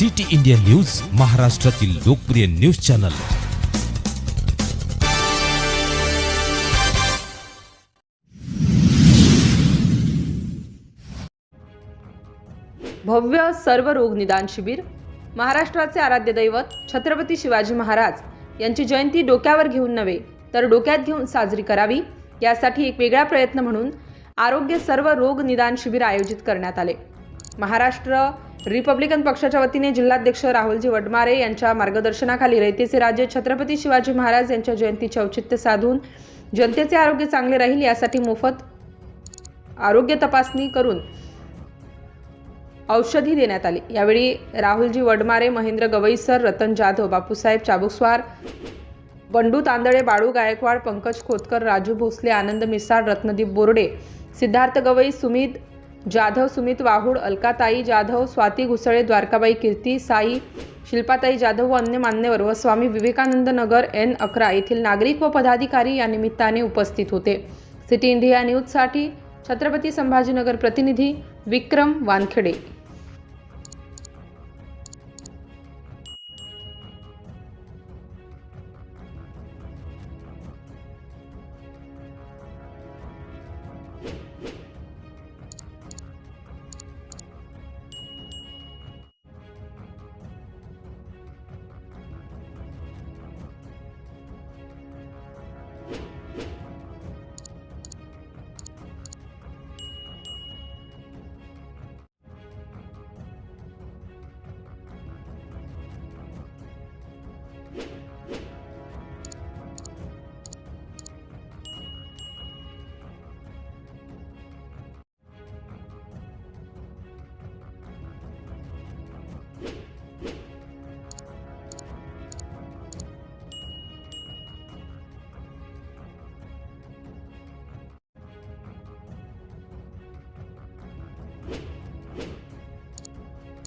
City India news महाराष्ट्रातील लोकप्रिय news channel. भव्य सर्व रोग निदान शिबिर महाराष्ट्राचे आराध्य दैवत छत्रपती शिवाजी महाराज यांची जयंती डोक्यावर घेऊन नव्हे तर डोक्यात घेऊन साजरी करावी यासाठी एक वेगळा प्रयत्न म्हणून आरोग्य सर्व रोग निदान शिबिर आयोजित करण्यात आले. महाराष्ट्र रिपब्लिकन पक्षाच्या वतीने जिल्हाध्यक्ष राहुलजी वडमारे यांच्या मार्गदर्शनाखाली रयतेचे राजे छत्रपती शिवाजी महाराज यांच्या जयंतीचे औचित्य साधून जनतेचे आरोग्य चांगले राहील यासाठी मोफत आरोग्य तपासणी करून औषधी देण्यात आली. यावेळी राहुलजी वडमारे महेंद्र गवईसर रतन जाधव बापूसाहेब चाबुकस्वार बंडू तांदळे बाळू गायकवाड पंकज खोतकर राजू भोसले आनंद मिसाळ रत्नदीप बोर्डे सिद्धार्थ गवई सुमित जाधव सुमित वाहुड अलकाताई जाधव स्वाती घुसळे द्वारकाबाई कीर्ती साई शिल्पाताई जाधव व अन्य मान्यवर व स्वामी विवेकानंद नगर एन अकरा येथील नागरिक व पदाधिकारी या निमित्ताने उपस्थित होते. सिटी इंडिया न्यूजसाठी छत्रपती संभाजीनगर प्रतिनिधी विक्रम वानखेडे. Thank you.